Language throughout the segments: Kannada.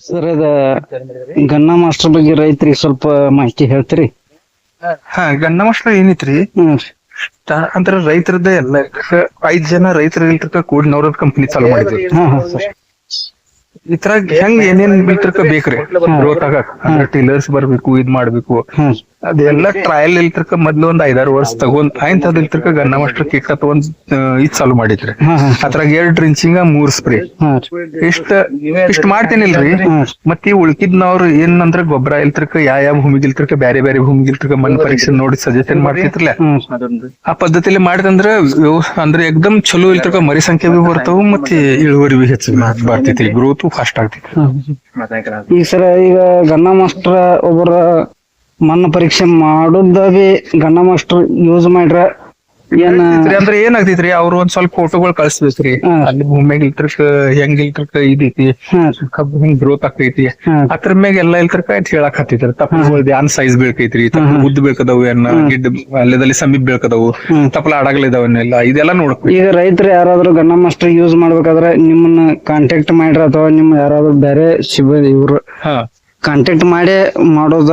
ಸರ್ ಅದ ಗನ್ನ ಮಾಸ್ಟರ್ ಬಗ್ಗೆ ರೈತರಿಗೆ ಸ್ವಲ್ಪ ಮಾಹಿತಿ ಹೇಳ್ತೀರಿ? ಹಾ ಗಂಡ ಮಾಸ್ಟರ್ ಏನೈತ್ರಿ? ಅಂದ್ರ ರೈತರದ್ದ ಎಲ್ಲ ಐದ್ ಜನ ರೈತರ ಇಲ್ಕ ಕಂಪನಿ ಚಾಲೂ ಮಾಡಿದ್ರು. ಹಾ ಹಾ ಸರ್. ಇದ್ರಾಗ ಹೆಂಗ್ ಏನೇನ್ ಇಲ್ತಕ ಬೇಕ್ರಿ? ಗ್ರೋತ್ ಆಗಕ್. ಅಂದ್ರೆ ಟಿಲ್ಲರ್ಸ್ ಬರ್ಬೇಕು ಇದ್ ಮಾಡ್ಬೇಕು. ಅದೆಲ್ಲ ಟ್ರಯಲ್ ಇಲ್ತಿರ್ಕ ಮೊದ್ಲು ಒಂದ್ ಐದಾರು ವರ್ಷ ತಗೊಂಡ್ ಐಂತದ್ ಇಲ್ತಿರ್ಕ ಗನ್ನ ಮಾಸ್ಟರ್ ಕಿಕ್ ತಗೊಂಡ್ ಆ, ಇದ್ ಚಾಲು ಮಾಡಿದ್ರಿ. ಅದ್ರಾಗ ಎರಡ್ ಡ್ರಿಂಚಿಂಗ ಮೂರ್ ಸ್ಪ್ರೇ ಇಷ್ಟ ಇಷ್ಟ ಮಾಡ್ತೇನಿಲ್ರಿ. ಮತ್ತ ಈ ಈ ಉಳ್ಕಿದ್ನವ್ರು ಏನಂದ್ರ ಗೊಬ್ಬರ ಇಲ್ತರ್ಕ ಯಾವ ಯಾವ ಭೂಮಿಗೆ ಇಲ್ತರ್ಕ ಬ್ಯಾರೆ ಬ್ಯಾರೆ ಭೂಮಿಗೆ ಇಲ್ತರ್ಕ ಮಣ್ಣು ಪರೀಕ್ಷೆ ನೋಡಿ ಸಜೆಷನ್ ಮಾಡ್ತಿರ್ಲ ಆ ಪದ್ಧತಿಲಿ ಮಾಡಿದಂದ್ರ ಅಂದ್ರೆ ಎಕ್ದಮ್ ಚಲೋ ಇಲ್ತರ್ಕ ಮರಿ ಸಂಖ್ಯೆ ಬಿ ಬರ್ತಾವ ಮತ್ತೆ ಇಳುವರಿ ಬಿ ಹೆಚ್ಚು ಬರ್ತೈತಿ ಗ್ರೋತ್ ಫಾಸ್ಟ್ ಆಗ್ತೈತಿ. ಈಗ ಸರ ಈಗ ಗನ್ನ ಮಾಸ್ಟರ್ ಒಬ್ಬರ ಮಣ್ಣು ಪರೀಕ್ಷೆ ಮಾಡುದಾಗಿ ಬಿ ಗನ್ನ ಮಾಸ್ಟರ್ ಯೂಸ್ ಮಾಡ್ರ ಏನ ಅಂದ್ರೆ ಏನಾಗ್ತೈತ್ರಿ? ಅವ್ರು ಒಂದ್ ಸ್ವಲ್ಪ ಫೋಟೋಗಳು ಕಳ್ಸ್ಬೇಕ್ರಿ. ಅಲ್ಲಿ ಭೂಮಿಯಾಗ ಇಲ್ತರ್ಕ ಹೆಂಗ್ ಇಲ್ತರ್ಕ ಇದೈತಿ. ಕಬ್ಬು ಹೆಂಗ್ ಗ್ರೋತ್ ಆಗ್ತೈತಿ. ಅದ್ರ ಮ್ಯಾಗ ಎಲ್ಲಾ ಇಲ್ತರ್ಕ ಹೇಳಕ್ ಹತ್ತೈತ್ರಿ ತಪ್ಪಲ ಯಾನ್ ಸೈಜ್ ಬೇಕೈತ್ರಿ ತಪ್ಪಲ ಉದ್ದ ಬೇಕದವು ಏನ? ಗಿಡ್ಡ ಅಲ್ಲದಲ್ಲಿ ಸಮೀಪ ಬೇಕದವು. ತಪ್ಪಲ ಅಡಗಲಿದಾವನ್ನೆಲ್ಲ ಇದೆಲ್ಲ ನೋಡ್ಬೇಕು ಈಗ ರೈತರು ಯಾರಾದ್ರೂ ಗನ್ನ ಮಾಸ್ಟರ್ ಯೂಸ್ ಮಾಡ್ಬೇಕಾದ್ರೆ ನಿಮ್ಮನ್ನ ಕಾಂಟ್ಯಾಕ್ಟ್ ಮಾಡ್ರ ಅಥವಾ ನಿಮ್ಮ ಯಾರಾದ್ರೂ ಬೇರೆ ಶಿವ ಇವ್ರು ಹಾ. ಕಾಂಟ್ಯಾಕ್ಟ್ ಮಾಡೇ ಮಾಡೋದ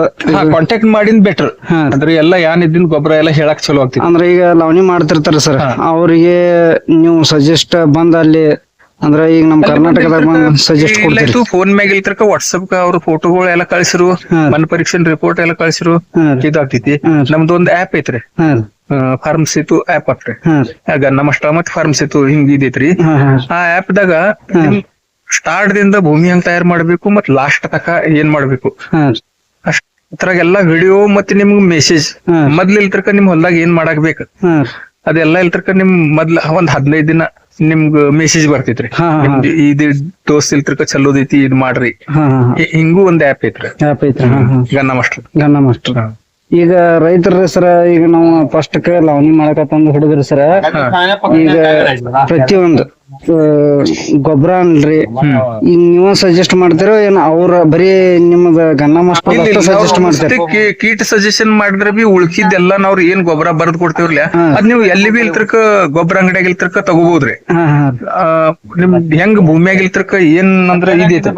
ಕಾಂಟ್ಯಾಕ್ಟ್ ಮಾಡಿದ್ ಬೆಟರ್ ಹಾ. ಅಂದ್ರೆ ಎಲ್ಲ ಯಾನ್ ಇದ್ದಿನ ಗೊಬ್ಬರ ಎಲ್ಲ ಹೇಳಕ್ ಚಲೋ ಆಗ್ತೈತಿ ಅಂದ್ರೆ ಈಗ ಲವಣಿ ಮಾಡ್ತಿರ್ತಾರ ಸರ್. ಅವರಿಗೆ ನೀವು ಸಜೆಸ್ಟ್ ಬಂದ ಅಲ್ಲಿ ಅಂದ್ರೆ ಈಗ ನಮ್ ಕರ್ನಾಟಕದಾಗ ಬಂದ್ ಸಜೆಸ್ಟ್ ಕೊಡ್ತೀರಿ. ಫೋನ್ ಮ್ಯಾಗ ಇಲ್ತರ್ಕ ವಾಟ್ಸ್ಆಪ್ ಅವ್ರ ಫೋಟೋಗಳು ಎಲ್ಲ ಕಳ್ಸಿರು ಹಾ. ಮನ್ ಪರೀಕ್ಷೆ ರಿಪೋರ್ಟ್ ಎಲ್ಲ ಕಳ್ಸಿರು ಹಾ. ರೀ. ಇದಾಗ್ತೈತಿ. ಹಾ. ನಮ್ದು ಒಂದ್ ಆಪ್ ಐತ್ರಿ. ಹಾ. ರೀ. ಫಾರ್ಮ್ ಸೇತು ಆಪ್ ಆಗ್ರಿ ಹಾ. ರೀ. ಆಗ ನಮ್ಮ ಅಷ್ಟ ಮತ್ ಫಾರ್ಮ್ ಸೇತು ಹಿಂಗ್ ಇದೈತ್ರಿ ಹಾ ಹಾ. ಆ ಆಪ್ ದಾಗ ಸ್ಟಾರ್ಟ್ ದಿಂದ ಭೂಮಿ ಹೆಂಗ್ ತಯಾರು ಮಾಡ್ಬೇಕು ಮತ್ ಲಾಸ್ಟ್ ತಕ ಏನ್ ಮಾಡ್ಬೇಕು. ಅಷ್ಟ್ರಾಗೆಲ್ಲ ವಿಡಿಯೋ ಮತ್ತೆ ನಿಮ್ಗ್ ಮೆಸೇಜ್. ಮೊದ್ಲ ಇಲ್ತರ್ಕ ನಿಮ್ ಹೊಲ್ದಾಗ ಏನ್ ಮಾಡಕ್ ಬೇಕ. ಅದೆಲ್ಲ ಇಲ್ತರ್ಕ ನಿಮ್ ಮೊದ್ಲ ಒಂದ್ ಹದಿನೈದ್ ದಿನ ನಿಮ್ಗ್ ಮೆಸೇಜ್ ಬರ್ತೈತ್ರಿ. ಇದು ದೋಸ್ ಡೋಸ್ ಇಲ್ತರ್ಕ ಚಲೋದೈತಿ ಇದ್ ಮಾಡ್ರಿ. ಹಿಂಗೂ ಒಂದ್ ಆಪ್ ಐತ್ರಿ. ಆಪ್ ಐತ್ರಿ ಹಾ ಹಾ. ಗನ್ನ ಮಾಸ್ಟರ್ ಗನ್ನ ಮಾಸ್ಟರ್ ಈಗ ರೈತರ ಸರ ಈಗ ನಾವು ಫಸ್ಟ್ ಲಾವಣಿ ಮಾಡಕತ್ತಂದು ಹಿಡಿದ್ರಿ ಸರ ಈಗ ಪ್ರತಿಯೊಂದು ಗೊಬ್ಬರ ಅನ್ರಿ ಈಗ ನೀವ ಸಜೆಸ್ಟ್ ಮಾಡ್ತೀರೋ ಏನ್ ಅವ್ರ ಬರೀ ನಿಮ್ಮದ ಗನ್ನ ಮಾಸ್ಟರ್ ಸಜೆಸ್ಟ್ ಮಾಡ್ತಾರೆ? ಕೀಟ ಸಜೆಷನ್ ಮಾಡಿದ್ರೆ ಬಿ ಉಳ್ಕಿದ್ದೆಲ್ಲ ನಾವ್ ಏನ್ ಗೊಬ್ಬರ ಬರೆದ್ ಕೊಡ್ತೀವ್ರಲ್ಲ. ಅದ್ ನೀವು ಎಲ್ಲಿ ಬಿ ಇಲ್ತರ್ಕ ಗೊಬ್ಬರ ಅಂಗಡಿಯಾಗ ಇಲ್ತರ್ಕ ತಗೋಬಹುದ್ರಿ ನಿಮ್ ಹೆಂಗ್ ಭೂಮಿಯಾಗ ಇಲ್ತರ್ಕ ಏನ್ ಅಂದ್ರ ಇದೈತೆ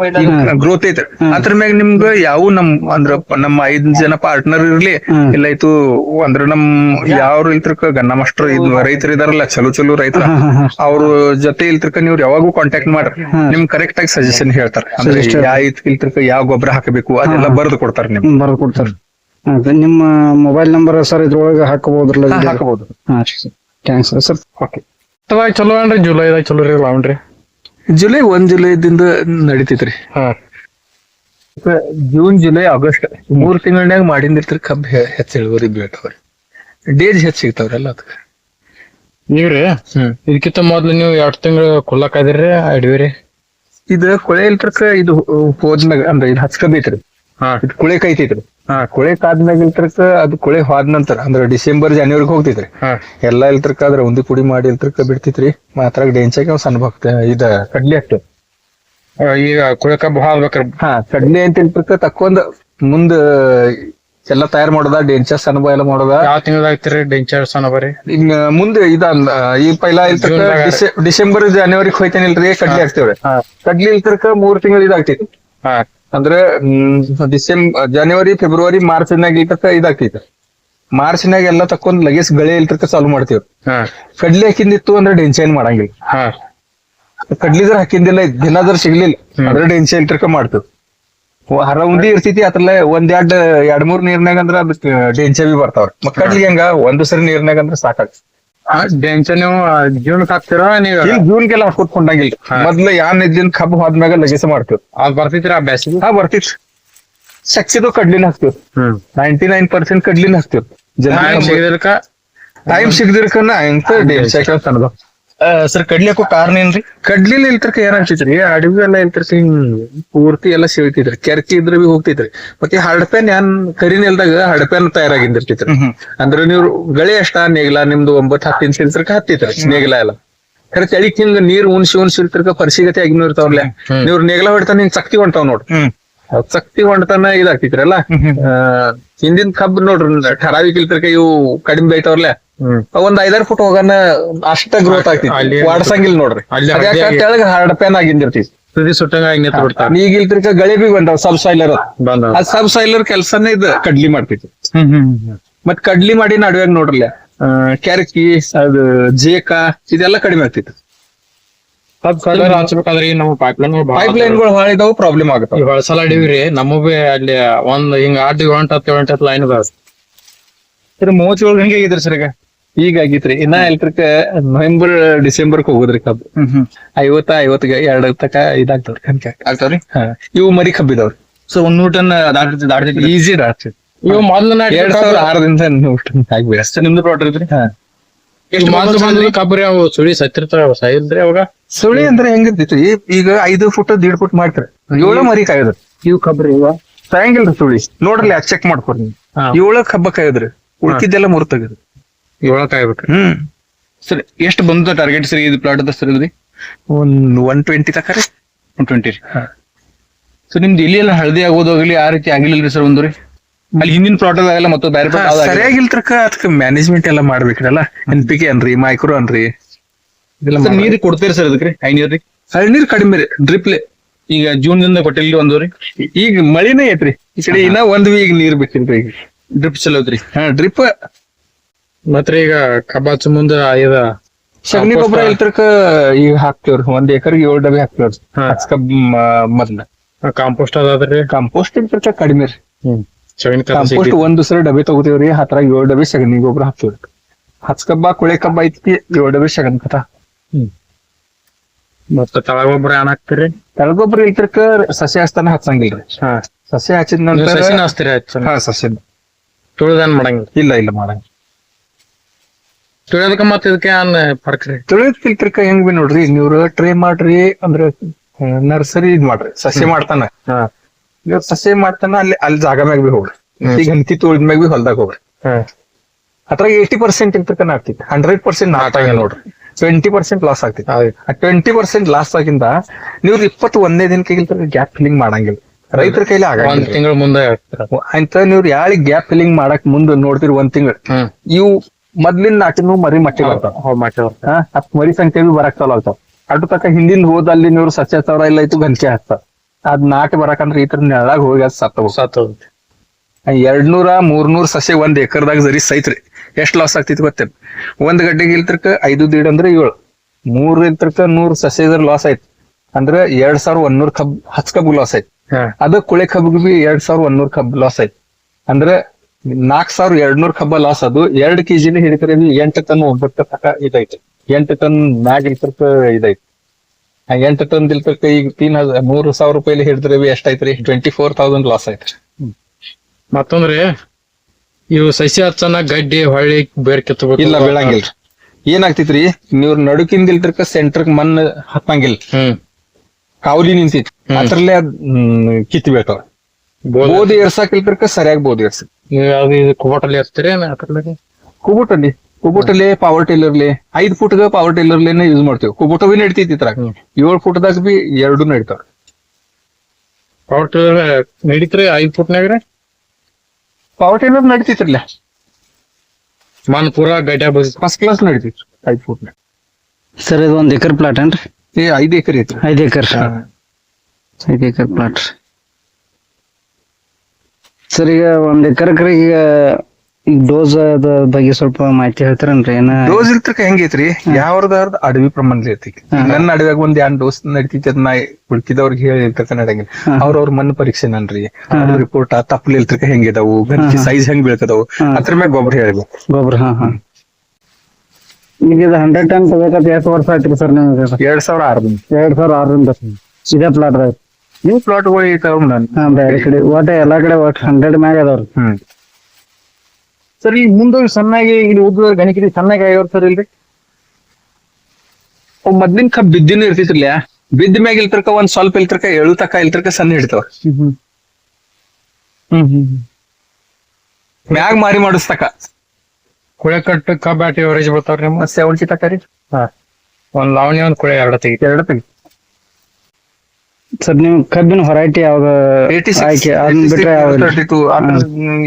ಗ್ರೋತ್ ಐತ್ರಿ. ಅದ್ರ ಮ್ಯಾಗ ನಿಮ್ಗ ಯಾವ ನಮ್ ಅಂದ್ರ ನಮ್ಮ ಐದ್ ಜನ ಪಾರ್ಟ್ನರ್ ಇರ್ಲಿ. ಇಲ್ಲ ಇತ್ತು ಅಂದ್ರ ನಮ್ ಯಾವ್ ಇಲ್ತರ್ಕ ಗನ್ನ ಮಾಸ್ಟರ್ ಇದ್ ರೈತರು ಇದಾರಲ್ಲ ಚಲೋ ಚಲೋ ರೈತರ ಅವ್ರ ಜೊತೆ ಇಲ್ತರ್ಕ ನೀವ್ ಯಾವಾಗೂ ಕಾಂಟ್ಯಾಕ್ಟ್ ಮಾಡ್ರಿ. ನಿಮ್ ಕರೆಕ್ಟ್ ಆಗಿ ಸಜೆಷನ್ ಹೇಳ್ತಾರೆ. ಅಂದ್ರೆ ಯಾವ ಇಲ್ತರ್ಕ ಯಾವ ಗೊಬ್ಬರ ಹಾಕಬೇಕು ಅದೆಲ್ಲ ಬರ್ದು ಕೊಡ್ತಾರೆ ನಿಮ್ ಬರ್ದು ಕೊಡ್ತಾರ. ನಿಮ್ಮ ಮೊಬೈಲ್ ನಂಬರ್ ಸರ್ ಇದ್ರೊಳಗ ಹಾಕಬಹುದ್ರಲ್ಲ ಹಾ, ಹಾಕಬಹುದು. July thanks sir. ಓಕೆ. ಅಥವಾ ಚಲೋ ಅನ್ರಿ ಜುಲೈದಾಗ ಚಲೋ ರೀ ಲಾವಣ್ರಿ ಜುಲೈ ಒಂದ್ ಜುಲೈದಿಂದ ನಡೀತೈತ್ರಿ. ಜೂನ್ ಜುಲೈ ಆಗಸ್ಟ್ ಮೂರ್ ತಿಂಗಳನ್ಯಾಗ ಮಾಡಿಂದಿರ್ತೀರಿ ಕಬ್ಬು ಹೆಚ್ಚ ಇಳುವರಿ ಬೀಳ್ತಾವ್ರಿ ಡೇಜ್ ಹೆಚ್ಚ ಸಿಗ್ತಾವ್ರಿ ಎಲ್ಲ ಅದಕ್ಕೆ ನೀವ್ರಿ? ಇದಕ್ಕಿಂತ ಮೊದ್ಲು ನೀವು ಎರಡ್ ತಿಂಗಳು ಕೊಲ್ಲಕ್ ಆದ್ರಿ ಅಡ್ವಿರಿ? ಇದ ಕೊಳೆ ಇಲ್ತರ್ಕ ಇದು ಹೋದ್ಮ್ಯಾಗ ಅಂದ್ರೆ ಇದು ಹಚ್ಕೊಂಡೈತ್ರಿ ಹಾ. ಇದು ಕುಳೆ ಕೈತೈತ್ರಿ. ಹಾ. ಕುಳೆ ಕಾದ್ಮ್ಯಾಗ ಇಲ್ತರ್ಕ ಅದು ಕುಳೆ ಹೋದ ನಂತರ ಅಂದ್ರ ಡಿಸೆಂಬರ್ ಜನವರಿಗೆ ಹೋಗ್ತೈತ್ರಿ. ಎಲ್ಲಾ ಇಲ್ತರ್ಕ ಅದ್ರ ಉಂದಿ ಪುಡಿ ಮಾಡಿ ಇಲ್ತರ್ಕ ಬಿಡ್ತೈತ್ರಿ. ಮಾತ್ರ ಡೆಂಚಾಗಿ ಸಣ್ಣ ಭಕ್ತ ಇದ ಕಡ್ಲಿ ಅಷ್ಟು ಈಗ ಕೊಳೆ ಕಬ್ಬು ಹಾಲ್ಬೇಕ್ರಿ ಹಾ ಕಡ್ಲಿ ಅಂತ ಇಲ್ತರ್ಕ ತಕ್ಕೊಂದ್ ಮುಂದ ಎಲ್ಲ ತಯಾರು ಮಾಡೋದ? ಡೆಂಚರ್ಸ್ ಸಣ್ಣ ಬಾಯ್ ಎಲ್ಲ ಮಾಡೋದ? ಯಾವ ತಿಂಗಳದಾಗ ಡೆಂಚರ್ ಸಣ್ಣ ಬರಿ? ಇನ್ ಮುಂದೆ ಇದಲ್ಲ ಈ ಪೈಲಾ ಇಲ್ತರ್ಕ ಡಿಸೆಂಬರ್ ಜನವರಿ ಡಿಸೆಂಬರ್ ಜನವರಿಗೆ ಹೋಯ್ತೇನಿಲ್ರಿ ಕಡ್ಲಿ ಹಾಕ್ತೇವ್ರಿ. ಹಾ. ಕಡ್ಲಿ ಇಲ್ತರ್ಕ ಮೂರ್ ತಿಂಗಳು ಇದಾಗ್ತೈತಿ. ಅಂದ್ರ ಡಿಸೆಂಬರ್ ಜನವರಿ ಫೆಬ್ರವರಿ ಮಾರ್ಚ್ ನಾಗ ಇಲ್ತರ್ಕ ಇದಾಗ್ತೈತಿ. ಮಾರ್ಚ್ನಾಗ ಎಲ್ಲ ತಕ್ಕೊಂಡ್ ಲಗೇಜ್ ಗಳೆ ಇಲ್ತರ್ಕ ಚಾಲು ಮಾಡ್ತೇವ್ರಿ. ಕಡ್ಲಿ ಹಾಕಿಂದಿತ್ತು ಅಂದ್ರೆ ಡೆಂಚ ಏನ್ ಮಾಡಂಗಿಲ್ಲ. ಕಡ್ಲಿದ್ರ ಹಾಕಿಂದಿಲ್ಲ ದಿನದ್ರ ಸಿಗ್ಲಿಲ್ಲ. ಅಂದ್ರೆ ಡೆಂಚ ಇಲ್ತರ್ಕ ಮಾಡ್ತೇವ್ ಹರ ಉಂಡಿ ಇರ್ತೈತಿ ಅದ್ರಲ್ಲೇ ಒಂದ್ ಎರಡ್ ಎರಡ್ ಮೂರ್ ನೀರ್ನಾಗ ಅಂದ್ರ ಡೆಂಚ ಬಿ ಬರ್ತಾವ್ರಿ ಮತ್ ಕಡ್ಲಿಗೆ ಹೆಂಗ? ಒಂದ್ ಸರಿ ನೀರ್ನಾಗ ಅಂದ್ರ ಸಾಕಾಗ್ತದೆ ಡೆಂಚ ನೀವು ಜೂನ್ ಹಾಕ್ತೀರಾ ನೀವು? ಜೂನ್ಗೆಲ್ಲ ಕೂತ್ಕೊಂಡಂಗಿಲ್ಲ ಮೊದ್ಲ ಯಾನ್ ಇದ್ದಿನ ಕಬ್ಬು ಹೋದ್ಮ್ಯಾಗ ಲಗೇಸ ಮಾಡ್ತೇವ್. ಅದ್ ಬರ್ತೈತ್ರಿ ಆ ಬ್ಯಾಸಿಗೆ? ಹಾ ಬರ್ತಿತ್ ಸಕ್ಸಿದು ಕಡ್ಲಿನ ಹಾಕ್ತೇವ್. ನೈಂಟಿ ನೈನ್ ಪರ್ಸೆಂಟ್ ಕಡ್ಲಿನ ಹಾಕ್ತೇವ್. ಜನ ಸಿಗದಿರ್ಕ ಟೈಮ್ ಸಿಗದಿರ್ಕನ ಇಂತ ತನದ ಸರ್ ಕಡ್ಲಿಕ್ಕೂ ಕಾರಣ ಏನ್ರಿ? ಕಡ್ಲಿಲಿ ಇಲ್ತರ್ಕ ಅನ್ಸಿತ್ರಿ ಅಡವಿ ಎಲ್ಲ ಇಲ್ತರ್ಕ ಹಿಂಗ್ ಪೂರ್ತಿ ಎಲ್ಲ ಸಿವಿತಿದ್ರ ಕೆರ್ಕಿ ಇದ್ರ ಬಿ ಹೋಗ್ತಿದ್ರಿ ಮತ್ತೆ ಹಡಪೆನ್ ಯಾನ್ ಕರಿ ನೆಲ್ದಾಗ ಹಡಪೆನ್ ತಯಾರಾಗಿಂದಿರ್ತಿತ್ರಿ. ಅಂದ್ರ ನೀವು ಗಳಿ ಅಷ್ಟ ನೇಗಿಲ ನಿಮ್ದು ಒಂಬತ್ತು ಹತ್ತು ಇಂಚ್ ಇಲ್ತರ್ಕ ಹತ್ತಿತ್ರಿ ನೇಗಿಲ ಎಲ್ಲ. ಖರೆ ತಳಿಕ್ ಹಿಂಗ ನೀರ್ ಉಣ್ಸಿ ಉಣ್ಸಿ ಇಲ್ತರ್ಕ ಪರಿಸಿಗತಿ ಆಗಿನೂ ಇರ್ತಾವ್ರಲ್ಲ ನೀವ್ ನೇಗಿಲ ಹೊಡ್ತಾನ ಹಿಂಗ್ ಶಕ್ತಿ ಹೊಂಟಾವ್ ನೋಡ್ರಿ ಶಕ್ತಿ ಹೊಂಟತನ ಇದಾಗ್ತಿದ್ರಲ್ಲ ಹಿಂದಿನ ಕಬ್ಬ ನೋಡ್ರಿ ಠರಾವಿಕ್ ಇಲ್ತರ್ಕ ಇವು ಕಡಿಮೆ ಬೈತಾವ್ರಲ್ಲ ಒಂದ್ ಐದಾರು ಫುಟ್ ಹೋಗನ ಅಷ್ಟ ಗ್ರೋತ್ ಆಗ್ತಿತ್ತು ಅಲ್ಲಿ- ವಾಡ್ಸಂಗಿಲ್ಲ ನೋಡ್ರಿ. ತೆಳಗ ಹರಡ್ ಪ್ಯಾನ್ ಆಗಿಂದಿರ್ತೈತಿ. ತುದಿ ಸುಟ್ಟಂಗ ಹಿಂಗ್ ನಿಂತ್ ಬಿಡ್ತಾರ ಈಗ ಇಲ್ತಿರ್ಕ ಗಳಿ ಬಿ ಬಂದಾವ್ ಸಬ್ ಸೈಲರ್ ಬಂದ ಆ ಸಬ್ ಸೈಲರ್ ಕೆಲ್ಸನೇ ಇದು ಕಡ್ಲಿ ಹ್ಮ್ ಮತ್ ಕಡ್ಲಿ ಮಾಡಿ ನಡುವೆ ನೋಡ್ರಲ್ಲ ಕ್ಯಾರಕಿ ಅದು ಜೇಕ ಇದೆಲ್ಲ ಕಡಿಮೆ ಆಗ್ತಿತ್ತು ಸ್ವಲ್ಪ ಕಲರ್ ಹಚ್ಬೇಕಾದ್ರೆ ನಮ್ಮ ಪೈಪ್ ಲೈನ್ ಪೈಪ್ ಲೈನ್ಗಳು ಹಾಳಿದಾವು ಪ್ರಾಬ್ಲಮ್ ಆಗುತ್ತೆ ಬಹಳ ಹೊಳಸಲ ಅಡಿವ್ರಿ ನಮ್ಮ ಬಿ ಅಲ್ಲಿ ಒಂದ್ ಹಿಂಗ ಏಳೆಂಟ್ ಹತ್ತು ಏಳೆಂಟ್ ಹತ್ತು ಲೈನ್ ಅದಾವ. ಸರ್ ಮೂವತ್ತೇಳು ಹೆಂಗೆ ಆಗಿದ್ರಿ ಸರ್ ಈಗ. ಈಗ ಆಗೇತ್ರಿ ಇನ್ನ ಎಲ್ಟ್ರಿಕ್ ನವೆಂಬರ್ ಡಿಸೆಂಬರ್ ಹೋಗುದ್ರಿ ಕಬ್ಬು ಐವತ್ತ ಐವತ್ತಿಗೆ ಎರಡ್ ತಕ ಇದಾಗ್ತಾವ್ರಿ ಕನ್ಕ ಆಗ್ತಾವ್ರಿ? ಹಾ ಇವು ಮರಿ ಕಬ್ಬಿದವ್ರಿ ಸೊ ಒಂದ್ ನೂರ್ ಟನ್ ದಾಟ್ತಿ ದಾಟ್ತೈತಿ ಈಸಿ ದಾಟ್ತಿ. ಇವ್ ಮೊದ್ಲ ನಾಟಿ ಎರಡ್ ಸಾವಿರ ಆರರಿಂದ ನೂರು ಆಗ್ಬಿಡ ಅಷ್ಟ ನಿಮ್ದು ಪ್ಲಾಟ್ ಮೊದ್ಲು ಕಬ್ರಿ ಅವು ಸುಳಿ ಸತ್ತಿರ್ತಾವ ಸಾಯಿಲ್ರಿ ಅವಾಗ. ಸುಳಿ ಅಂದ್ರೆ ಹೆಂಗಿರ್ತಿತ್ತು ಈಗ ಐದು ಫುಟ್ ದೀಡ್ ಫುಟ್ ಮಾಡ್ತಾರೆ. ಏಳು ಮರಿ ಕಾಯೋದ್ರಿ. ಇವ್ ಕಬ್ರಿ ಇವ ಸಾಯಂಗಿಲ್ರಿ ಸುಳಿ. ನೋಡ್ರಿ ಚೆಕ್ ಮಾಡ್ಕೊರಿ. ಏಳು ಹಬ್ಬ ಕಾಯೋದ್ರಿ. ಉಳ್ಕಿದ್ದೆಲ್ಲ ಮುರ್ ತೆಗೆದು ಏಳ ಕಾಯ್ಬಿಟ್ರಿ ಹ್ಮ್. ಸರಿ ಎಷ್ಟು ಬಂದ ಟಾರ್ಗೆಟ್ ಸರಿ ಇದು ಪ್ಲಾಟ್ ಅದ ಸರ್ ಇದ್ರಿ ಒಂದ್ ಒನ್ ಟ್ವೆಂಟಿ ತಕ ರೀ. ಒನ್ ಟ್ವೆಂಟಿ ಸೊ ನಿಮ್ದು ಇಲ್ಲಿ ಎಲ್ಲ ಹಳದಿ ಆಗೋದಾಗಲಿ ಆ ರೀತಿ ಆಗಿಲ್ಲ ಸರ್ ಒಂದು ರೀ? ಅಲ್ಲಿ ಹಿಂದಿನ ಪ್ಲಾಟ್ ಆಗಲ್ಲ ಮತ್ತು ಬೇರೆ. ಸರಿಯಾಗಿಲ್ತ್ರಕ ಅದಕ್ಕೆ ಮ್ಯಾನೇಜ್ಮೆಂಟ್ ಎಲ್ಲ ಮಾಡ್ಬೇಕ್ರಲ್ಲ ಎನ್ ಪಿ ಕೆ ಅನ್ರಿ ಮೈಕ್ರೋ ಅನ್ರಿ. ನೀರು ಕೊಡ್ತೀರಿ ಸರ್ ಅದಕ್ಕೆ ಹೈ ನೀರ್ ರೀ? ಹಳ್ಳಿ ನೀರ್ ಕಡಿಮೆ ರೀ ಡ್ರಿಪ್ಲೆ ಈಗ ಜೂನ್ ದಿಂದ ಕೊಟ್ಟಿಲ್ಲ ಒಂದು ರೀ. ಈಗ ಮಳಿನೇ ಐತ್ರಿ. ಈ ಕಡೆ ಇನ್ನ ಒಂದ್ ವೀಗ ನೀರ್ ಬಿಟ್ಟಿಲ್ರಿ ಈಗ. ಡ್ರಿಪ್ ಚಲೋದ್ರಿ ಹಾ ಡ್ರಿಪ್ ಮತ್ರಿ ಈಗ ಕಬಾಚ ಮುಂದ ಇದ ಸಗಣಿ ಗೊಬ್ಬರ ಇಲ್ತ್ರಕ ಈಗ ಹಾಕ್ತೇವ್ರಿ ಒಂದ್ ಎಕರ್ಗೆ ಏಳು ಡಬ್ಬಿ ಹಾಕ್ತೇವ್ರಿ. ಹಾ. ಮದ್ನ ಮೊದ್ಲ. ಕಾಂಪೋಸ್ಟ್ ಅದಾದ್ರಿ ಕಾಂಪೋಸ್ಟ್ ಇಲ್ತ್ರಕ ಕಡಿಮೆ ರೀ. ಸಗಣಿ ಕಾಂಪೋಸ್ಟ್ ಒಂದ್ ಸಲ ಡಬ್ಬಿ ತಗೋತೀವ್ರಿ ಹತ್ರ ಏಳು ಡಬ್ಬಿ ಸಗಣಿ ಗೊಬ್ಬರ ಹಾಕ್ತೇವ್ರಿ. ಹಚ್ಕಬ್ಬ ಕುಳೆ ಕಬ್ಬ ಐತಿ ಏಳು ಡಬ್ಬಿ ಸಗಣಿ ಕಥ. ಮತ್ತ ತಳ ಗೊಬ್ಬರ ಏನ್ ಹಾಕ್ತಿರಿ? ತಳಗೊಬ್ಬರ ಇಲ್ತ್ರಕ ಸಸ್ಯ ಹಚ್ತಾನ ಹಚ್ಚಂಗಿಲ್ರಿ ಹಾ. ಸಸ್ಯ ಹಚ್ಚಿದ ನಂತರ ಹಾ ಸಸಿ ತುಳಿದನ್ ಮಾಡಂಗಿಲ್ಲ? ಇಲ್ಲ ಇಲ್ಲ ಮಾಡಂಗ ತುಳಿಯೋದಕ್ಕ ಮತ್ತ ಇದಕ್ಕೆ ಏನ್ ಫರ್ಕ್ ರೀ? ತಿಳಿದ್ ಫಿಲ್ಟರ್ಕ ಹೆಂಗ್ ಬಿ ನೋಡ್ರಿ ನೀವ್ರ ಟ್ರೇ ಮಾಡ್ರಿ ಅಂದ್ರೆ ನರ್ಸರಿ ಇದ್ ಮಾಡ್ರಿ ಸಸ್ಯ ಮಾಡ್ತಾನ. ಇವ್ರ ಇವಾಗ ಸಸ್ಯ ಮಾಡ್ತಾನ ಅಲ್ಲಿ ಅಲ್ಲಿ ಜಾಗ ಮ್ಯಾಗ ಬಿ ಹೋಗ್ರಿ. ಈಗ ಹಂತಿ ತುಳಿದ ಮ್ಯಾಗ ಬಿ ಹೊಲ್ದಾಗ ಹೋಗ್ರಿ. ಅದ್ರಾಗ ಏಯ್ಟಿ ಪರ್ಸೆಂಟ್ ಇರ್ತಕ್ಕ ಆಗ್ತಿತ್ತು ಹಂಡ್ರೆಡ್ ಪರ್ಸೆಂಟ್ ನಾಟಾಗ ನೋಡ್ರಿ. ಟ್ವೆಂಟಿ ಪರ್ಸೆಂಟ್ ಲಾಸ್ ಆಗ್ತಿತ್ತು ಆ ಟ್ವೆಂಟಿ ಪರ್ಸೆಂಟ್ ಲಾಸ್ ಆಗಿಂದ ನೀವು ಇಪ್ಪತ್ತು ಒಂದೇ ದಿನಕ್ಕೆ ಗ್ಯಾಪ್ ಫಿಲ್ಲಿಂಗ್ ಮಾಡಂಗಿಲ್ಲ. ರೈತರ ಕೈಲಿ ಒಂದ್ ಆಗಂಗಿಲ್ಲ ತಿಂಗಳ ಮುಂದೆ ಅಂತ ನೀವು ಯಾಳಿ ಗ್ಯಾಪ್ ಫಿಲ್ಲಿಂಗ್ ಮಾಡಕ್ ಮುಂದೆ ನೋಡ್ತಿರಿ ಒಂದ್ ತಿಂಗಳು. ಇವು ಮೊದ್ಲಿನ ನಾಟಿನೂ ಮರಿ ಮಟ್ಟಿ ಬರ್ತಾವ. ಮರಿ ಸಂಖ್ಯೆ ಬಿ ಬರಕ್ ಚಾಲು ಆಗ್ತಾವ. ಅಟು ತಕ್ಕ ಹಿಂದಿನ ಹೋದ ಅಲ್ಲಿ ನೀವು ಸಸ್ಯ ಸಾವಿರ ಇಲ್ಲ ಇತ್ತು ಗಂಟೆ ಹಾಕ್ತಾವ ಅದ್ ನಾಟಿ ಬರಕಂದ್ರೆ ಈ ತರ ನೆಳಾಗ ಹೋಗಿ ಅದ್ ಸತ್ತ ಸತ್ ಎರಡ್ ನೂರ ಮೂರ್ ನೂರ್ ಸಸ್ಯ ಒಂದ್ ಎಕರ್ದಾಗ ಜರಿ ಸೈತ್ರಿ. ಎಷ್ಟ್ ಲಾಸ್ ಆಗ್ತಿತ್ತು ಗೊತ್ತೇನ್? ಒಂದ್ ಗಡ್ಡೆಗೆ ಇಲ್ತ್ರಕ ಐದು ದೀಡ್ ಅಂದ್ರೆ ಏಳು. ಮೂರ್ ಇಲ್ತ್ರಕ ನೂರ್ ಸಸ್ಯ ಇದ್ರ ಲಾಸ್ ಆಯ್ತು. ಅಂದ್ರೆ ಎರಡ್ ಸಾವಿರ ಒಂದೂರ್ ಕಬ್ ಹಚ್ ಕಬ್ಬು ಲಾಸ್ ಆಯ್ತು. ಅದ ಕುಳೆ ಕಬ್ಬಿಗೆ ಬಿ ಎರಡ್ ಸಾವಿರ ಒಂದೂರ್ ಕಬ್ ಲಾಸ್ ಆಯ್ತು. ಅಂದ್ರೆ ನಾಕ್ ಸಾವಿರ ಎರಡ್ನೂರ್ ಕಬ್ಬ ಲಾಸ್ ಅದು. ಎರಡ್ ಕೆಜಿನ ಹಿಡಿತಾರೆ ಎಂಟು ಟನ್ ಒಂಬತ್ತು ತಕ ಇದೈತೆ. ಎಂಟು ಟನ್ ಮ್ಯಾಗ್ ಇಲ್ತ್ರಕ ಇದೈತೆ. ಎಂಟು ಟನ್ ಇಲ್ತ್ರಕ ಈಗ ತೀನ್ ಹಜಾರ್ ಮೂರು ಸಾವಿರ ರೂಪಾಯಿ ಹಿಡಿದ್ರೆ ಬಿ ಐತ್ರಿ? ಟ್ವೆಂಟಿ ಫೋರ್ ತೌಸಂಡ್ ಲಾಸ್ ಆಯ್ತು ಮತ್ತೊಂದ್ರಿ ಇವು ಸಸಿ ಹಚ್ಚನ ಗಡ್ಡಿ ಹೊಳ್ಳಿ ಬೇರ್ ಕಿತ್ತಬೇಕು ಇಲ್ಲ ಬೀಳಂಗಿಲ್ರಿ ಏನಾಗ್ತಿತ್ರಿ? ನೀವ್ ನಡುಕಿಂದ ಇಲ್ತ್ರಕ ಸೆಂಟರ್ ಮಣ್ಣು ಹತ್ತಂಗಿಲ್ಲ ಕಾವಲಿ ನಿಂತಿತ್ತು. ಅದ್ರಲ್ಲೇ ಕಿತ್ಬೇಕು ಬೋದ್ ಎರ್ಸಾಕ್ ಇಲ್ತ್ರಕ ಸರಿಯಾಗಿ ಬೋದಿ ಎರ್ಸಿ ನೀವು ಯಾವ್ದು ಇದು ಕುಬೋಟಲ್ಲಿ ಹಚ್ತೀರಿ ಕುಬುಟಲ್ಲಿ ಕುಬುಟಲ್ಲಿ ಪವರ್ ಟೇಲರ್ಲಿ ಐದ್ ಫುಟ್ಗ ಪವರ್ ಟೇಲರ್ಲಿನ ಯೂಸ್ ಮಾಡ್ತೇವೆ. ಕುಬುಟ ಬಿ ನಡಿತೈತಿ ಇದ್ರಾಗ. ಏಳು ಫುಟ್ದಾಗ ಬಿ ಎರಡು ನಡಿತಾವ. ಪವರ್ ನಡೀತ್ರಿ ಐದ್ ಫುಟ್ನಾಗ ರೀ ಪವರ್ ಟೇಲರ್ ನಡಿತೈತ್ರಲ್ಲ. ಮನ್ ಪೂರಾ ಗಡ್ಡೆ ಬಸ್ ಫಸ್ಟ್ ಕ್ಲಾಸ್ ನಡಿತೈತ್ರಿ ಐದ್ ಫುಟ್ ಸರ್ ಇದು ಒಂದ್ ಎಕರ್ ಪ್ಲಾಟ್ ಏನ್ರಿ? ಏ ಐದ್ ಎಕರೆ ಐತ್ರಿ. ಐದ್ ಎಕರ್. ಐದ್ ಎಕರ್ ಪ್ಲಾಟ್ ಸರ್ ಈಗ ಒಂದ್ ಎಕರೆ ಈಗ ಈಗ ಡೋಸ್ ಅದ ಬಗ್ಗೆ ಸ್ವಲ್ಪ ಮಾಹಿತಿ ಹೇಳ್ತಾರನ್ರಿ? ಏನ ಡೋಸ್ ಇಲ್ತ್ರಕ ಹೆಂಗೈತ್ರಿ? ಯಾವ್ದಾರ್ದ ಅಡವಿ ಪ್ರಮಾಣ ಐತಿ ನನ್ನ ಅಡವಿಯಾಗ ಒಂದ್ ಎರಡ್ ಡೋಸ್ ನಡಿತೈತಿ ಅದನ್ನ ಉಳ್ಕಿದವ್ರಿಗೆ ಹೇಳಿರ್ತಕ್ಕ ಇಲ್ತ್ರಕ ಅವ್ರ ಅವ್ರ ಮಣ್ಣು ಪರೀಕ್ಷೆ ನನ್ರಿ. ರಿಪೋರ್ಟ್ ತಪ್ಪಲಿ ಇಲ್ತ್ರಕ ಹೆಂಗಿದಾವು? ಗಂಜಿ ಸೈಜ್ ಹೆಂಗ್ ಬೀಳ್ತದವು? ಅದ್ರ ಮ್ಯಾಗ ಗೊಬ್ಬರ ಹೇಳ್ಬೇಕು ಗೊಬ್ಬರ ಹಾ ಹಾ. ಈಗ ಇದು ಹಂಡ್ರೆಡ್ ಟನ್ ತಗೋಕತ್ ಎಷ್ಟು ವರ್ಷ ಆಯ್ತ್ರಿ ಸರ್ ನಿಮ್ಗೆ ಎರಡ್ ಸಾವಿರ ಆರ್ ಎರಡ್ ಸಾವಿರ ಆರರಿಂದ ಇದೇ ಪ್ಲಾಟ್ ನೀವು ಪ್ಲಾಟ್ಗಳು ಇರ್ತಾವ ನಾನು ಹಾ ಬೇರೆ ಕಡೆ. ಒಟ್ಟ ಎಲ್ಲಾ ಕಡೆ ಒಟ್ಟ ಹಂಡ್ರೆಡ್ ಮ್ಯಾಗ ಅದಾವ್ರಿ ಹ್ಮ್. ಸರ್ ಈ ಮುಂದೆ ಸಣ್ಣಾಗಿ ಇಲ್ಲಿ ಉದ್ದ ಗಣಿಕಿರಿ ಸಣ್ಣಾಗಿ ಆಗ್ಯಾವ್ರಿ ಸರ್ ಇಲ್ರಿ ಅವ್ ಮೊದ್ಲಿನ ಕಬ್ ಬಿದ್ದಿನ ಇರ್ತಿರ್ಲಿಲ್ಲ ಬಿದ್ದ ಮ್ಯಾಗ ಇಲ್ತಿರ್ಕ ಒಂದ್ ಸ್ವಲ್ಪ ಇಲ್ತಿರ್ಕ ಎಳು ತಕ ಇಲ್ತರ್ಕ ಸಣ್ಣ ಹಿಡಿತಾವ. ಹ್ಮ್ ಹ್ಮ್. ಹ್ಮ್ ಮ್ಯಾಗ ಮಾರಿ ಮಾಡಿಸ್ತಕ ಕುಳೆ ಕಬ್ಬಾಟಿ ಅವರೇಜ್ ಬರ್ತಾವ್ರಿ ನಿಮ್ಮ ಸೆವೆಂಟಿ ತಕ ರೀ. ಒಂದ್ ಲಾವಣಿ ಒಂದ್ ಕುಳೆ ಎರಡ ತೆಗಿ. ಎರಡು ತೆಗಿ. ಸರ್ ನೀವು ಕಬ್ಬಿನ ಹೊರೈಟಿ ಯಾವ್ದು ಆಯ್ಕೆ? ಅದನ್ನ ಬಿಟ್ರೆ ಯಾವ್ದು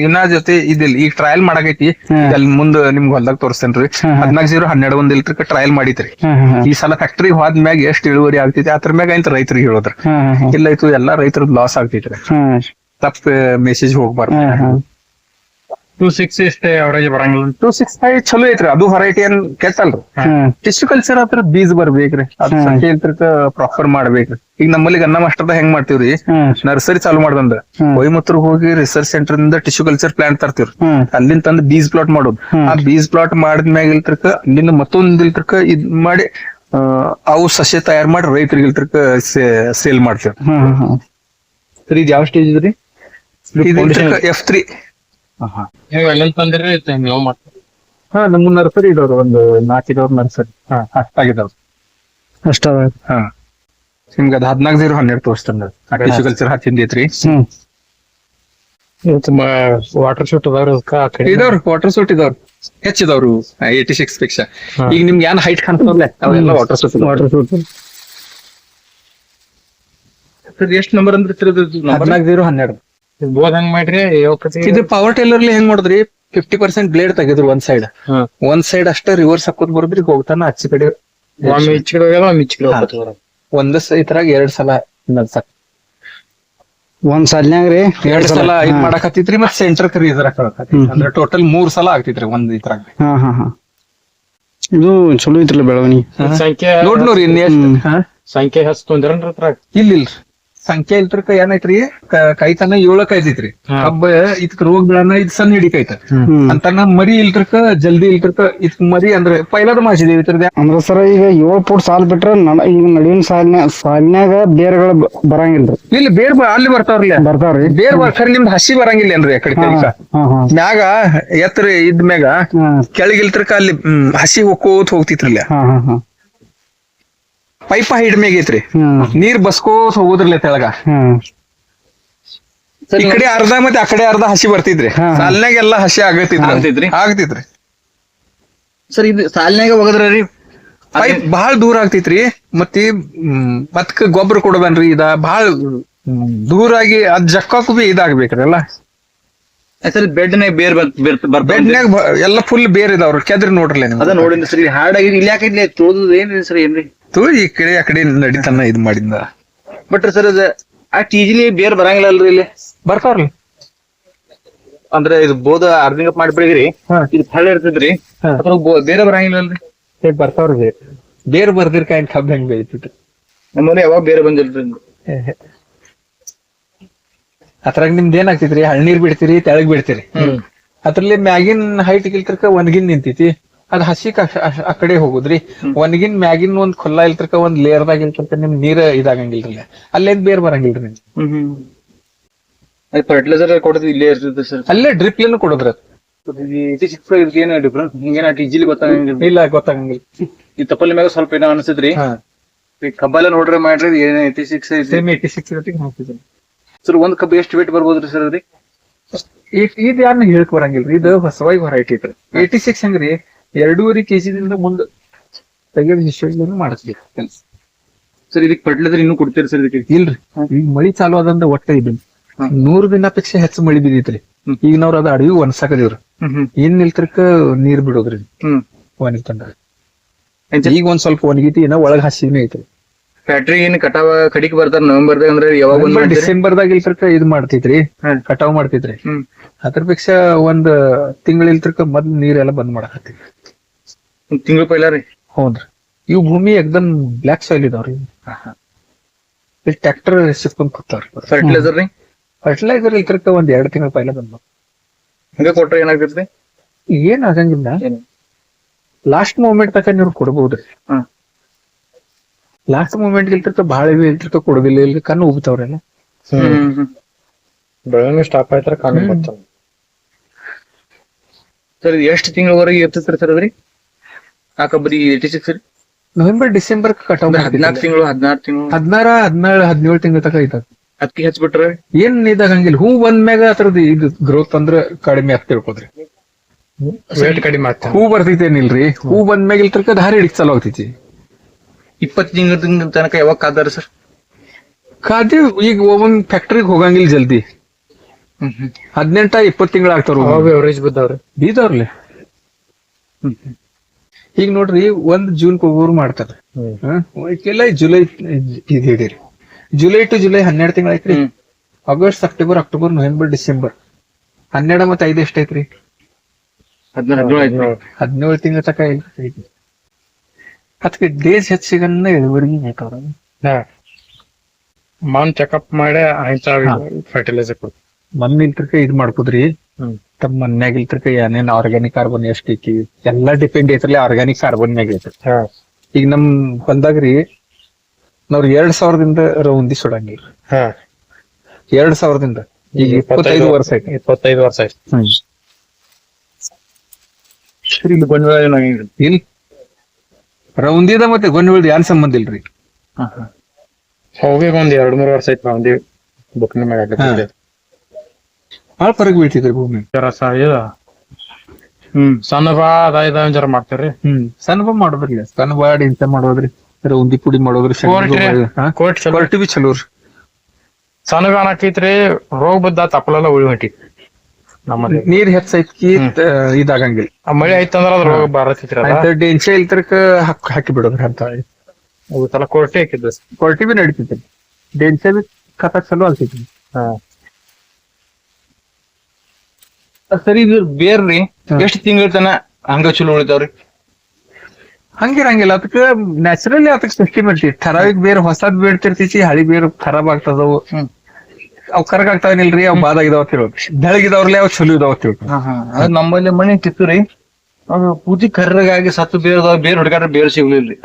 ಇನ್ನ ಜೊತೆ ಇದಿಲ್ಲ. ಈಗ ಟ್ರಯಲ್ ಮಾಡಕೈತಿ. ಅಲ್ಲಿ ಮುಂದ ನಿಮ್ಗೆ ಹೊಲ್ದಾಗ ತೋರಿಸ್ತೇನ್ರಿ. ಹದಿನಾಲ್ಕು ಜೀರೋ ಹನ್ನೆರಡು ಒಂದ್ ಇಲ್ಟ್ರಕ ಟ್ರಯಲ್ ಮಾಡಿತ್ರಿ ಈ ಸಲ ಫ್ಯಾಕ್ಟ್ರಿ ಹೋದ್ಮ್ಯಾಗ ಎಷ್ಟ್ ಇಳುವರಿ ಆಗ್ತೈತಿ ಅದ್ರ ಮ್ಯಾಗ ಅಂತ ರೈತರಿಗೆ ಹೇಳೋದ್ರ. ಇಲ್ಲ ಇತ್ತು ಎಲ್ಲಾ ರೈತರದ್ ಲಾಸ್ ಆಗ್ತೈತ್ರಿ. ತಪ್ಪ ಮೆಸೇಜ್ ಹೋಗ್ಬಾರ್ದು. ಟೂ ಸಿಕ್ಸ್ ಇಷ್ಟೇ ಅವರೇಜ್ ಬರಂಗಿಲ್ಲ. ಟೂ ಸಿಕ್ಸ್ ಫೈವ್ ಚಲೋ ಐತ್ರಿ ಅದು ಹೊರೈಟಿ ಏನ್ ಕೆಟ್ಟಲ್ರಿ. ಟಿಶ್ಯೂ ಕಲ್ಚರ್ ಹತ್ರ ಬೀಜ ಬರ್ಬೇಕ್ರಿ. ಅದ್. ಸಂಖ್ಯೆ ಪ್ರಾಪರ್ ಮಾಡ್ಬೇಕ್ರಿ. ಈಗ ನಮ್ಮಲ್ಲಿ ಅನ್ನ ಮಾಸ್ಟರ್ದ ಹೆಂಗ್ ಮಾಡ್ತೀವ್ರಿ? ನರ್ಸರಿ ಚಾಲು ಮಾಡ್ದಂದ. ಹ್ಮ್. ಕೊಯಮತ್ತೂರ್ ಹೋಗಿ ರಿಸರ್ಚ್ ಸೆಂಟರ್ ಇಂದ ಟಿಶ್ಯೂ ಕಲ್ಚರ್ ಪ್ಲಾಂಟ್ ತರ್ತೀವ್ರಿ. ಅಲ್ಲಿಂದ ತಂದು ಬೀಜ್ ಪ್ಲಾಟ್ ಮಾಡೋದು. ಆ ಬೀಜ್ ಪ್ಲಾಟ್ ಮಾಡಿದ್ಮ್ಯಾಗ ಇಲ್ತರ್ಕ ಅಲ್ಲಿಂದ ಮತ್ತೊಂದ್ ಇಲ್ತರ್ಕ ಇದ್ ಮಾಡಿ ಅವು ಸಸ್ಯ ತಯಾರು ಮಾಡಿ ರೈತರಿಗೆ ಇಲ್ತರ್ಕ ಸೇಲ್ ಮಾಡ್ತೇವ್ರಿ. ಇದು ಯಾವ ಸ್ಟೇಜ್ ಇದ್ರಿ? ಎಫ್ ತ್ರೀ ನೀವು ಎಲ್ಲಿಂದ ತಂದಿರಿ ನೀವು ಮಾಡ್ತೀರಿ. ಹಾ ನಮ್ಮ ನರ್ಸರಿ ಇದಾವ್ರಿ ಒಂದು ನಾಲ್ಕಿದವ್ರ ನರ್ಸರಿ. ಹಾ ಅಷ್ಟಾಗಿದಾವ್ ಅಷ್ಟ ಹಾ. ನಿಮ್ಗೆ ಅದ್ ಹದ್ನಾಲ್ಕು ಜೀರೋ ಹನ್ನೆರಡು ತೋರಿಸ್ತಂದ ಅಗ್ರಿಕಲ್ಚರ್ ಕಲ್ಚರ್ ಹಚ್ಚಿಂದ ಐತ್ರಿ. ಹ್ಮ್. ಇವತ್ತು ವಾಟರ್ ಶೂಟ್ ಕಡೆ. ಇದಾವ್ರಿ ವಾಟರ್ ಶೂಟ್ ಇದಾವ್ರಿ ಹೆಚ್ಚಿದವ್ರು. ಏಯ್ಟಿ ಸಿಕ್ಸ್ ಪಿಕ್ಷ ಹಾ. ಈಗ ನಿಮ್ಗೆ ಏನ್ ಹೈಟ್ ಕಾಣ್ತಾವಲ್ಲ? ಅವೆಲ್ಲ water shoot water shoot sir ಎಷ್ಟ್ ನಂಬರ್ ಅಂದ್ರೆ ಹದ್ನಾಲ್ಕು ಜೀರೋ ಹನ್ನೆರಡು. ಬೋದ್ ಹಂಗ್ ಮಾಡ್ರಿ ಇದು ಪವರ್ ಟೈಲರ್ ಹೆಂಗ್ ಮಾಡಿದ್ರಿ? ಫಿಫ್ಟಿ ಪರ್ಸೆಂಟ್ ಬ್ಲೇಡ್ ತೆಗೆದ್ರು ಒಂದ್ ಸೈಡ್. ಒಂದ್ ಸೈಡ್ ಅಷ್ಟೇ ರಿವರ್ಸ್ ಹಾಕೋದ್ ಬರೋದ್ರಿ ಹೋಗ್ತಾನ ಆಚೆ ಕಡೆ. ಒಂದ್ ಇದ್ರಾಗ ಎರಡ್ ಸಲ ಒಂದ್ ಸಾಲಿನ್ಯಾಗ ರೀ ಎರಡ್ ಸಲ. ಇದ್ ಮಾಡಕತ್ತಿತ್ರಿ ಮತ್ ಸೆಂಟರ್ ಕರಿ ಇದ್ರ ಅಂದ್ರೆ ಟೋಟಲ್ ಮೂರ್ ಸಲ ಆಗ್ತಿತ್ರಿ ಒಂದ್ ಇದ್ರಾಗ ಹಾ ಹಾ ಹಾ. ಇದು ಚಲೋ ಐತ್ರಿ ಬೆಳವಣಿಗೆ? ಸಂಖ್ಯೆ ನೋಡ್ ನೋಡ್ರಿ? ಸಂಖ್ಯೆ ಹಚ್ಚ ತೊಂದ್ರ ಅದ್ರಾಗ ಇಲ್ಲ ಇಲ್ರಿ ಸಂಖ್ಯೆ ಇಲ್ತ್ರಕ ಏನೈತ್ರಿ? ಕ- ಕೈತನ ಏಳಕ್ ಐತೈತ್ರಿ. ಹಬ್ಬ ಇದಕ್ ರೋಗ ಬೀಳನ ಇದ್ ಸಣ್ಣ ಹಿಡಿಕೈತ ಅಂತಾನ ಮರಿ ಇಲ್ತ್ರಕ ಜಲ್ದಿ ಇಲ್ತ್ರಕ ಇದಕ್ ಮರಿ ಅಂದ್ರೆ ಪೈಲಾದ ಮಾಡಿಸಿದೇವಿ ಅಂದ್ರೆ ಅಂದ್ರ ಸರ ಈಗ ಏಳ್ ಫುಟ್ ಸಾಲ್ ಬಿಟ್ರ ನಡ ಈಗ ನಡುವಿನ ಸಾಲಿನ್ಯಾಗ ಸಾಲಿನ್ಯಾಗ ಬೇರ್ಗಳು ಬರಂಗಿಲ್ರಿ. ಇಲ್ಲಿ ಬೇರ್ ಅಲ್ಲಿ ಬರ್ತಾವ್ರಿ ಬರ್ತಾವ್ರಿ. ಬೇರ್ ಬರ್ತಾರೆ ನಿಮ್ದು ಹಸಿ ಬರಂಗಿಲ್ಲೇನ್ರಿ ಆ ಕಡೆ ಮ್ಯಾಗ ಎತ್ತರ ಇದ್ ಮ್ಯಾಗ ಹಾ. ಕೆಳಗಿಲ್ತ್ರಕ ಅಲ್ಲಿ ಹಸಿ ಹೋಗ್ಕೋತ್ ಹೋಗ್ತಿತ್ರಿಲ್ಲ. ಹಾ ಹಾ ಹಾ. ಪೈಪ ಹಿಡ್ ಮ್ಯಾಗ ಐತ್ರಿ ನೀರ್ ಬಸ್ಕೋತ ಹೋಗುದ್ರಲ್ಲ ತೆಳಗ. ಈ ಕಡೆ ಅರ್ಧ ಮತ್ತೆ ಆ ಕಡೆ ಅರ್ಧ ಹಸಿ ಬರ್ತಿದ್ರಿ. ಹಾ. ಸಾಲ್ನಾಗ ಎಲ್ಲಾ ಹಸಿ ಆಗತ್ತಿದ್ರಿ. ಆಗ್ತೈತ್ರಿ? ಆಗ್ತಿದ್ರಿ. ಸರ್ ಇದು ಸಾಲಿನಾಗ ಹೋಗದ್ರಿ ಪೈಪ್ ಬಹಳ ದೂರ ಆಗ್ತಿತ್ರಿ. ಮತ್ತಿ ಮತ್ಕ ಮತ್ತ್ ಗೊಬ್ಬರ ಕೊಡಬನ್ರಿ ಇದ. ಬಹಳ ದೂರ ಆಗಿ ಅದ್ ಜಕ್ಕಾಕು ಬಿ ಇದಾಗ್ಬೇಕ್ರಿ ಎಲ್ಲ ಸರ್ ಬೆಡ್ನಾಗ ಬೇರ್ ಬರ್ ಬೆಡ್ನ್ಯಾಗ ಎಲ್ಲ ಫುಲ್ ಬೇರ್ ಇದಾವ್ರಿ. ಕೆದ್ರಿ ನೋಡ್ರಲ್ಲ ಅದ ನೀವು ಸರಿ ಸರ್ ಹಾರ್ಡ್ ಆಗಿ ಇಲ್ಲಿ ಯಾಕೆ ತೋದ್ ಏನ್ರಿ ಸರ್ ಏನ್ರಿ? ತೂ ಈ ಕಡೆ ಆ ಕಡೆ ನಡಿತನ ಇದ್ ಮಾಡಿಂದ ಬಟ್ ಸರ್ ಅದ ಆ ಈಜಿಲಿ ಬೇರ್ ಬರಂಗಿಲ್ಲ ಅಲ್ರಿ ಇಲ್ಲಿ? ಬರ್ತಾವ್ರಿ. ಅಂದ್ರೆ ಇದು ಬೋದ ಅರ್ಧಿಂಗ್ ಅಪ್ ಮಾಡ್ಬಿಡ್ರಿ ಹಾ. ಇದು ಹಳ್ಳ ಇರ್ತದ್ರಿ ಹಾ. ಅದ್ರ ಬೋ- ಬೇರೆ ಬರಂಗಿಲ್ಲ ಅಲ್ರಿ ಬರ್ತಾವ್ರಿ ಬೇರೆ ಬೇರ್ ಬರ್ದಿರ್ ಕಾಯಿ ಕಬ್ಬ ಹೆಂಗ್ ಬೆಳಿತಿತ್ತು? ನಮ್ಮನೆ ಯಾವಾಗ ಬೇರೆ ಬಂದಿಲ್ರಿ ಅದ್ರಾಗ ನಿಮ್ದ್ ಏನ್ ಆಗ್ತೈತ್ರಿ? ಹಳ್ನೀರ್ ಬಿಡ್ತೀರಿ ತೆಳಗ್ ಬಿಡ್ತೀರಿ? ಅದ್ರಲ್ಲಿ ಮ್ಯಾಗಿನ್ ಹೈಟ್ ಕಿಲ್ಕರ್ಕ ಒಣಗಿನ್ ನಿಂತೈತಿ. ಅದ್ ಹಸಿ ಕ- ಅ- ಆ ಕಡೆ ಹೋಗುದ್ರಿ. ಒಣಗಿನ್ ಮ್ಯಾಗಿನ್ ಒಂದ್ ಖುಲ್ಲಾ ಇಲ್ತರ್ಕ ಒಂದ್ ಲೇಯರ್ದಾಗ ಇಲ್ತರ್ಕ ನಿಮ್ ನೀರ್ ಇದಾಗಂಗಿಲ್ರಿ ಅಲ್ಲೇನ್ ಬೇರ್ ಬರಂಗಿಲ್ರಿ ನಿಮ್ ಫರ್ಟಿಲೈಸರ್ ಕೊಡೋದು ಇಲ್ಲೇ ಇರ್ತದೆ ಸರ್. ಅಲ್ಲೇ ಡ್ರಿಪ್ ಏನು ಕೊಡೋದ್ರ ಏನು ಡಿಫ್ರೆನ್ಸ್ ಹಿಂಗೇನ ಈಜಿಲಿ ಗೊತ್ತಾಗಂಗಿಲ್ಲ ಇಲ್ಲ ಗೊತ್ತಾಗಂಗಿಲ್ಲ ಈ ತಪ್ಪಲ್ ಮ್ಯಾಗ ಸ್ವಲ್ಪ ಏನೋ ಅನ್ಸಿದ್ರಿ ಈ ಕಬ್ಬಲ್ಲ ನೋಡ್ರಿ ಮಾಡ್ರಿ ಏನ್ eighty six same eighty six ಹಾಕಿದ್ರಿ ಸರ್ ಒಂದ್ ಕಬ್ಬು ಎಷ್ಟು ವೇಟ್ ಬರ್ಬೋದ್ರಿ ಸರ್ ಅದ್ರಿ? ಇದ್ ಯಾರನ್ನ ಹೇಳಕ್ ಬರಂಗಿಲ್ರಿ? ಇದು ಹೊಸವಾಗಿ ಹೊರೈಟಿ ಐತ್ರಿ. ಏಟಿ ಸಿಕ್ಸ್ ಹಂಗ್ರಿ? ಎರಡೂವರೆ ಕೆಜಿದಿಂದ ಮುಂದೆ ತೆಗೆದ ವಿಶ್ವ ಮಾಡಿಸ್ಬೇಕು. ಕೆಲಸ ಸರ್ ಇದಕ್ಕೆ ಪಡ್ಲದ್ರೆ ಇನ್ನೂ ಕೊಡ್ತೀರಿ ಸರ್ ಇದಕ್ಕೆ? ಇಲ್ರಿ. ಈಗ ಮಳಿ ಚಾಲು ಆದಂದ ಒಟ್ಟ ಇದು ನೂರ್ ದಿನ ಅಪೇಕ್ಷೆ ಹೆಚ್ಚು ಮಳಿ ಬಿದ್ದೈತ್ರಿ. ಈಗ ನಾವ್ ಅದ ಅಡವಿ ಒಣಸಾಕದಿವ್ರಿ. ಏನ್ ನಿಲ್ತರ್ಕ ನೀರ್ ಬಿಡೋದ್ರಿ ಒಣಗಿ ತಂಡ ಈಗ ಒಂದ್ ಸ್ವಲ್ಪ ಒಣಗಿತಿ ಏನೋ ಒಳಗ್ ಹಸಿನೇ ಐತ್ರಿ. ಫ್ಯಾಕ್ಟ್ರಿ ಏನ್ ಕಟಾವ ಕಡಿಕ್ ಬರ್ತಾರ ನವೆಂಬರ್ ಅಂದ್ರೆ ಯಾವಾಗ ಡಿಸೆಂಬರ್ ದಾಗ ಡಿಸೆಂಬರ್ದಾಗ ಇಲ್ತರ್ಕ ಇದ್ ಮಾಡ್ತೈತ್ರಿ. ಹ್ಮ್. ಕಟಾವ್ ಮಾಡ್ತೈತ್ರಿ. ಅದ್ರ ಪೇಕ್ಷ ಒಂದ್ ತಿಂಗಳ ಇಲ್ತರ್ಕ ಮೊದ್ಲು ನೀರೆಲ್ಲ ಬಂದ್ ಮಾಡಕತ್ತಿ ಒಂದ್ ತಿಂಗಳು ಪೈಲ ರೀ. ಹೌದ್ರಿ. ಇವ್ ಭೂಮಿ ಎಕ್ದಮ್ ಬ್ಲಾಕ್ ಸಾಯಿಲ್ ಇದಾವ್ರಿ. ಇಲ್ಲಿ ಟ್ರ್ಯಾಕ್ಟರ್ ಸಿಕ್ಕೊಂಡ್ ಕೂತಾವ್ರಿ ಫರ್ಟಿಲೈಸರ್ ರೀ? ಫರ್ಟಿಲೈಸರ್ ಇಲ್ತರ್ಕ ಒಂದ್ ಎರಡ್ ತಿಂಗಳ ಪೈಲ ಬಂದ್ ಹಂಗ ಕೊಟ್ರೆ ಏನಾಗ್ತೈತ್ರಿ? ಏನ್ ಆಗಂಗಿಲ್ಲ? ಲಾಸ್ಟ್ ಮೂಮೆಂಟ್ ತಕ ನೀವು ಕೊಡ್ಬೋದ್ರಿ. ಹಾ. ಲಾಸ್ಟ್ ಮೂಮೆಂಟ್ ಇಲ್ತಿರ್ತ ಬಹಳ ಇವೆ ಇಲ್ತಿರ್ತ ಕೊಡೋದಿಲ್ಲ. ಇಲ್ಲಿ ಕಣ್ಣು ಉಬ್ತಾವ್ರೆಲ್ಲ ಬೆಳಗ್ಗೆ ಸ್ಟಾಪ್ ಆಯ್ತಾರ ಕಣ್ಣು ಬರ್ತಾವ ಸರ್ ಎಷ್ಟು ತಿಂಗಳವರೆಗೆ ಇರ್ತೈತ್ರಿ ಸರ್ ಅದ್ರಿ? ಆ ಕಬ್ಬರಿ ಏಯ್ಟಿ ಸಿಕ್ಸ್ ರೀ ನವೆಂಬರ್ ಡಿಸೆಂಬರ್ ಕಟಾವ್ ಹದಿನಾಲ್ಕು ತಿಂಗಳು ಹದಿನಾರು ತಿಂಗಳು. ಹದಿನಾರ ಹದಿನಾಳು ಹದಿನೇಳು ತಿಂಗಳು ತಕ ಐತ ಅದಕ್ಕೆ ಹಚ್ಬಿಟ್ರೆ ಏನ್ ಇದಾಗಂಗಿಲ್ಲ ಹೂ ಬಂದ ಮ್ಯಾಗ ಅದ್ರದ್ದು ಇದು ಗ್ರೋತ್ ಅಂದ್ರ ಕಡಿಮೆ ಆಗ್ತ ತಿಳ್ಕೊದ್ರಿ ರೇಟ್ ಕಡಿಮೆ ಆತ ಹೂ ಬರ್ತೈತೇನಿಲ್ರಿ? ಹೂ ಬಂದ ಮ್ಯಾಗ ತರಕ ದಾರಿ ಹಿಡಿಕ್ ಚಾಲು ಆಗ್ತೈತಿ. ಇಪ್ಪತ್ತು ತಿಂಗಳ ತನಕ ಯಾವಾಗ ಕಾದಾರ ಸರ್? ಕಾದಿ ಈಗ ಒಬ್ಬೊಂದ್ ಫ್ಯಾಕ್ಟ್ರಿಗೆ ಹೋಗಂಗಿಲ್ಲ ಜಲ್ದಿ. ಹದಿನೆಂಟ ಇಪ್ಪತ್ತು ತಿಂಗಳ ಆಗ್ತಾರ ಎವರೇಜ್ ಬಿದ್ದಾವ್ರಿ. ಬೀದವ್ರಲೆ ಈಗ ನೋಡ್ರಿ ಒಂದ್ ಜೂನ್ ಹೋಗೋರು ಮಾಡ್ತಾರ. ಇಲ್ಲ ಜುಲೈ ಇದ್ ಹಿಡೀರಿ. ಜುಲೈ ಟು ಜುಲೈ ಹನ್ನೆರಡು ತಿಂಗಳ ಐತ್ರಿ. August September October November December. ಹನ್ನೆರಡು ಮತ್ತೆ ಐದು ಎಷ್ಟ್ ಐತ್ರಿ? ಹದಿನೇಳು ತಿಂಗಳ ತಕ ಐತಿ ಅದಕ್ಕೆ ಡೇಸ್ ಹೆಚ್ಚಿಗನ್ನ ಸಿಗನ್ನ ಇಳುವರಿ ಬೇಕಾವ್ರ ಮಾನ್ ಚೆಕಪ್ ಮಾಡಿ ಆಯ್ತಾ ಫರ್ಟಿಲೈಸರ್ ಕೊಡ್ತೀವಿ. ಮಣ್ಣ ಇಲ್ತ್ರಕ ಇದ್ ಮಾಡ್ಕೋದ್ರಿ. ತಮ್ಮ ಮನ್ಯಾಗ ಇಲ್ತ್ರಕ ಏನೇನ್ ಆರ್ಗ್ಯಾನಿಕ್ ಕಾರ್ಬನ್ ಎಷ್ಟ್ ಐತಿ ಎಲ್ಲಾ ಡಿಪೆಂಡ್ ಐತ್ರಲ್ಲ ಆರ್ಗ್ಯಾನಿಕ್ ಕಾರ್ಬನ್ ಮ್ಯಾಗ ಐತಿ. ಈಗ ನಮ್ ಬಂದಾಗ್ರಿ ನಾವ್ ಎರಡ್ ಸಾವಿರದಿಂದ ರೌಂದಿ ಸುಡಂಗಿಲ್ಲ ಹಾ. ಎರಡ್ ಸಾವಿರದಿಂದ. ಈಗ ಇಪ್ಪತ್ತೈದು ವರ್ಷ ಐತಿ. ಇಪ್ಪತ್ತೈದು ವರ್ಷ ಐತಿ. ಇಲ್ಲಿ ರೌಂದಿದ ಮತ್ತೆ ಗೊಂಜಾಳದ ಏನ್ ಸಂಬಂಧ ಇಲ್ರಿ? ಹೋಗಿ ಒಂದ್ ಎರಡ್ ಮೂರ್ ವರ್ಷ ಐತಿ ರೌಂದಿ ಬುಕ್ ಹಾಕತ್ತಿದ್ದೆ. ಬಾಳ ಫರಕ್ ಬೀಳ್ತಿದ್ರಿ ಭೂಮಿ ರಸ ಇದು ಹ್ಮ್ ಸಣ್ಣ ಬಾ ಅದ ಇದ ಒಂದ್ ಜರ ಮಾಡ್ತೀರಿ ಹ್ಮ್ ಸಣ್ಣ ಬಾ ಮಾಡೋದ್ರಿ ಸಣ್ಣ ಬಾಡ್ ಇಂತ ಮಾಡೋದ್ರಿ ಉಂದಿ ಪುಡಿ ಮಾಡೋದ್ರಿ ಹಾ ಕೋಟ್ ಚಲೋ ಕ್ವಾಲಿಟಿ ಬಿ ಚಲೋ ರೀ ಸಣ್ಣ ಬಾ ಹಾಕೈತ್ರಿ ರೋಗ ಬದ್ದ ತಪ್ಪಲೆಲ್ಲ ಉಳಿ ಹೊಂಟಿ ನಮ್ಮಲ್ಲಿ ನೀರ್ ಹೆಚ್ಚೈತಿ ಇದಾಗಂಗಿಲ್ಲ ಆ ಮಳೆ ಐತಂದ್ರ ಅದ್ರ ರೋಗ ಬಾರತೈತ್ರಿ ಅದ ಆಯ್ತ ಡೆನ್ಸೆ ಇಲ್ತರಕ ಹಾಕಿ ಹಾಕಿ ಬಿಡೋದ್ರಿ ಅಂತ ಅವತ್ತೆಲ್ಲ ಕೊರಟೆ ಹಾಕಿದ್ದ ಕ್ವಾಲಿಟಿ ಬಿ ನಡೀತೈತಿ ಡೆನ್ಸೆ ಬಿ ಕಥಕ್ ಚಲೋ ಆಗ್ತೈತಿ ಹಾ ಸರಿ ಇದು ಬೇರ್ರಿ. ಎಷ್ಟ್ ತಿಂಗಳ ತನ ಹಂಗ ಚಲೋ ಉಳಿತಾವ್ರಿ? ಹಂಗಿರಂಗಿಲ್ಲ ಅದಕ್ಕ ನ್ಯಾಚುರಲಿ ಅದಕ್ಕೆ ಸಿಸ್ಟಮ್ ಇರ್ತೈತಿ ಥರಾವಿಕ್ ಬೇರೆ ಹೊಸದ್ ಬೀಳ್ತಿರ್ತೈತಿ ಹಳಿ ಬೇರೆ ಖರಾಬ್ ಆಗ್ತದವು. ಅವ್ ಕರಗ್ ಆಗ್ತಾವನಿಲ್ರಿ? ಅವ್ ಬಾದ ಇದಾವ ತಿಳ್ಬೇಕು ಬೆಳಗಿದವ್ರಲ್ಲೇ ಅವ್ ಚಲೋ ಇದಾವ ತಿಳ್ಬೇಕು ನಮ್ಮಲ್ಲಿ ಮನೆ ತಿತ್ತುರಿ ಅದು ಪೂರ್ತಿ ಕರ್ರಗಾಗಿ ಸತ್ತು ಬೇರದ ಬೇರ್ ಹುಡುಗಾಟ ಬೇರ್ ಸಿಗ್ಲಿಲ್ರಿ.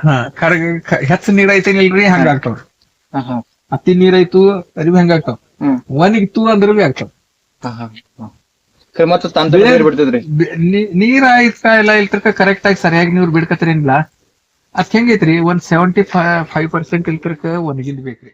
ಕರಗ ಹೆಚ್ಚ ನೀರ್ ಐತೇನಿಲ್ರಿ ಹಂಗ ಆಗ್ತಾವ್ರಿ ಹತ್ತಿ ನೀರ್ ಐತು ಅರಿವಿ ಹಂಗಾಗ್ತಾವ. ಒಣಗಿತ್ತು ಅಂದ್ರ ಬಿ ಆಗ್ತಾವ ಮತ್ತೆ ತಂತ ಬೇರ್ ಬಿಡ್ತದ್ರಿ ಬೆ- ನೀ- ನೀರ್ ಆಯ್ತಾ ಇಲ್ಲ ಇಲ್ತಕ ಕರೆಕ್ಟ್ ಆಗಿ ಸರಿಯಾಗಿ ನೀರ್ ಬಿಡ್ಕತ್ರಿ ಅದ್ ಹೆಂಗೈತ್ರಿ ಒಂದ್ ಸೆವೆಂಟಿ ಫೈವ್ ಪರ್ಸೆಂಟ್ ಇಲ್ತಕ ಒಣಗಿದ್ ಬೇಕ್ರಿ.